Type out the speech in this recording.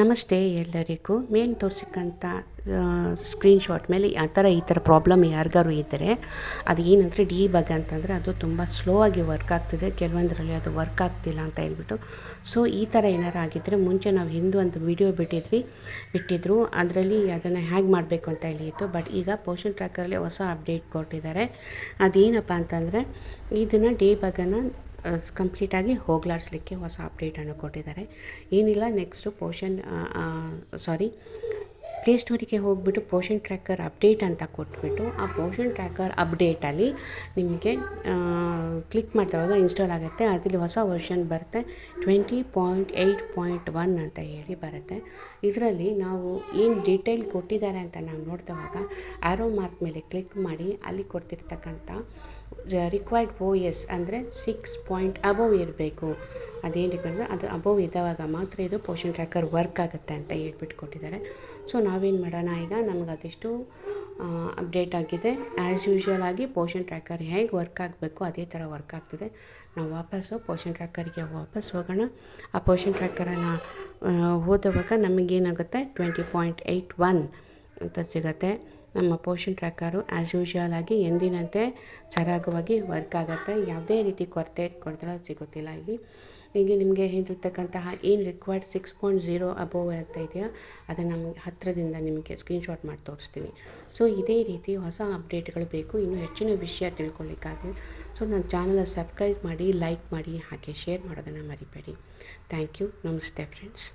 ನಮಸ್ತೆ ಎಲ್ಲರಿಗೂ. ಮೇಲೆ ತೋರಿಸಿಕ್ಕಂಥ ಸ್ಕ್ರೀನ್ಶಾಟ್ ಮೇಲೆ ಆ ಥರ, ಈ ಥರ ಪ್ರಾಬ್ಲಮ್ ಯಾರಿಗಾರು ಇದ್ದರೆ ಅದು ಏನಂದರೆ ಡಿ ಬಗ್ ಅಂತಂದರೆ ಅದು ತುಂಬ ಸ್ಲೋ ಆಗಿ ವರ್ಕ್ ಆಗ್ತಿದೆ. ಕೆಲವೊಂದರಲ್ಲಿ ಅದು ವರ್ಕ್ ಆಗ್ತಿಲ್ಲ ಅಂತ ಹೇಳ್ಬಿಟ್ಟು. ಸೊ ಈ ಥರ ಏನಾರು ಆಗಿದ್ದರೆ ಮುಂಚೆ ನಾವು ಹಿಂದೂ ಒಂದು ವಿಡಿಯೋ ಬಿಟ್ಟಿದ್ವಿ, ಬಿಟ್ಟಿದ್ರು. ಅದರಲ್ಲಿ ಅದನ್ನು ಹ್ಯಾಗ್ ಮಾಡಬೇಕು ಅಂತ ಹೇಳಿತ್ತು. ಬಟ್ ಈಗ ಪೋಷನ್ ಟ್ರ್ಯಾಕರಲ್ಲಿ ಹೊಸ ಅಪ್ಡೇಟ್ ಕೊಟ್ಟಿದ್ದಾರೆ. ಅದೇನಪ್ಪ ಅಂತಂದರೆ, ಇದನ್ನು ಡಿ ಬಗನ್ನು ಕಂಪ್ಲೀಟಾಗಿ ಹೋಗ್ಲಾಡಿಸ್ಲಿಕ್ಕೆ ಹೊಸ ಅಪ್ಡೇಟನ್ನು ಕೊಟ್ಟಿದ್ದಾರೆ. ಏನಿಲ್ಲ ನೆಕ್ಸ್ಟು ಪೋಷನ್ ಸಾರಿ ಪ್ಲೇಸ್ಟೋರಿಗೆ ಹೋಗ್ಬಿಟ್ಟು ಪೋಷನ್ ಟ್ರ್ಯಾಕರ್ ಅಪ್ಡೇಟ್ ಅಂತ ಕೊಟ್ಬಿಟ್ಟು, ಆ ಪೋಷನ್ ಟ್ರ್ಯಾಕರ್ ಅಪ್ಡೇಟಲ್ಲಿ ನಿಮಗೆ ಕ್ಲಿಕ್ ಮಾಡಿದಾಗ ಇನ್ಸ್ಟಾಲ್ ಆಗುತ್ತೆ. ಅದರಲ್ಲಿ ಹೊಸ ವರ್ಷನ್ ಬರುತ್ತೆ twenty point eight point one ಅಂತ ಹೇಳಿ ಬರುತ್ತೆ. ಇದರಲ್ಲಿ ನಾವು ಏನು ಡೀಟೇಲ್ ಕೊಟ್ಟಿದ್ದಾರೆ ಅಂತ ನಾವು ನೋಡ್ತವಾಗ ಆರೋ ಮಾರ್ಕ್ ಮೇಲೆ ಕ್ಲಿಕ್ ಮಾಡಿ, ಅಲ್ಲಿ ಕೊಡ್ತಿರ್ತಕ್ಕಂಥ ರಿಕ್ವೈರ್ಡ್ ಓ ಎಸ್ ಅಂದರೆ ಸಿಕ್ಸ್ ಪಾಯಿಂಟ್ ಅಬೋವ್ ಇರಬೇಕು. ಅದೇನಕ್ಕೆ ಅದು ಅಬೋವ್ ಇದ್ದಾವಾಗ ಮಾತ್ರ ಇದು ಪೋಷನ್ ಟ್ರ್ಯಾಕರ್ ವರ್ಕ್ ಆಗುತ್ತೆ ಅಂತ ಹೇಳ್ಬಿಟ್ಟು ಕೊಟ್ಟಿದ್ದಾರೆ ಸೊ ನಾವೇನು ಮಾಡೋಣ ಈಗ? ನಮ್ಗೆ ಅದೆಷ್ಟು ಅಪ್ಡೇಟ್ ಆಗಿದೆ. ಆ್ಯಸ್ ಯೂಶ್ವಲ್ ಆಗಿ ಪೋಷನ್ ಟ್ರ್ಯಾಕರ್ ಹೇಗೆ ವರ್ಕ್ ಆಗಬೇಕು, ಅದೇ ಥರ ವರ್ಕ್ ಆಗ್ತಿದೆ. ನಾವು ವಾಪಸ್ಸು ಪೋಷನ್ ಟ್ರ್ಯಾಕರ್ಗೆ ವಾಪಸ್ ಹೋಗೋಣ. ಆ ಪೋಷನ್ ಟ್ರ್ಯಾಕರನ್ನು ಹೋದವಾಗ ನಮಗೇನಾಗುತ್ತೆ ಟ್ವೆಂಟಿ ಪಾಯಿಂಟ್ ಏಯ್ಟ್ ಒನ್ ಅಂತ ಸಿಗುತ್ತೆ. ನಮ್ಮ ಪೋಷನ್ ಟ್ರ್ಯಾಕರು ಆ್ಯಸ್ ಯೂಶ್ವಲ್ ಆಗಿ ಎಂದಿನಂತೆ ಸರಾಗವಾಗಿ ವರ್ಕ್ ಆಗುತ್ತೆ. ಯಾವುದೇ ರೀತಿ ಕೊರತೆ ಕೊಡ್ತಾರೋ ಸಿಗೋದಿಲ್ಲ ಇಲ್ಲಿ. ಈಗ ನಿಮಗೆ ಹಿಂದಿರ್ತಕ್ಕಂತಹ ಏನು required six point zero above ಅಂತ ಇದೆಯಾ? ಅದನ್ನು ನಮಗೆ ಹತ್ತಿರದಿಂದ ನಿಮಗೆ ಸ್ಕ್ರೀನ್ಶಾಟ್ ಮಾಡಿ ತೋರಿಸ್ತೀನಿ. ಸೊ ಇದೇ ರೀತಿ ಹೊಸ ಅಪ್ಡೇಟ್ಗಳು ಬೇಕು. ಇನ್ನೂ ಹೆಚ್ಚಿನ ವಿಷಯ ತಿಳ್ಕೊಳ್ಳಿಕ್ಕಾಗಿ ಸೊ ನನ್ನ ಚಾನಲ ಸಬ್ಸ್ಕ್ರೈಬ್ ಮಾಡಿ ಲೈಕ್ ಮಾಡಿ, ಹಾಗೆ ಶೇರ್ ಮಾಡೋದನ್ನು ಮರಿಬೇಡಿ. ಥ್ಯಾಂಕ್ ಯು ನಮಸ್ತೆ ಫ್ರೆಂಡ್ಸ್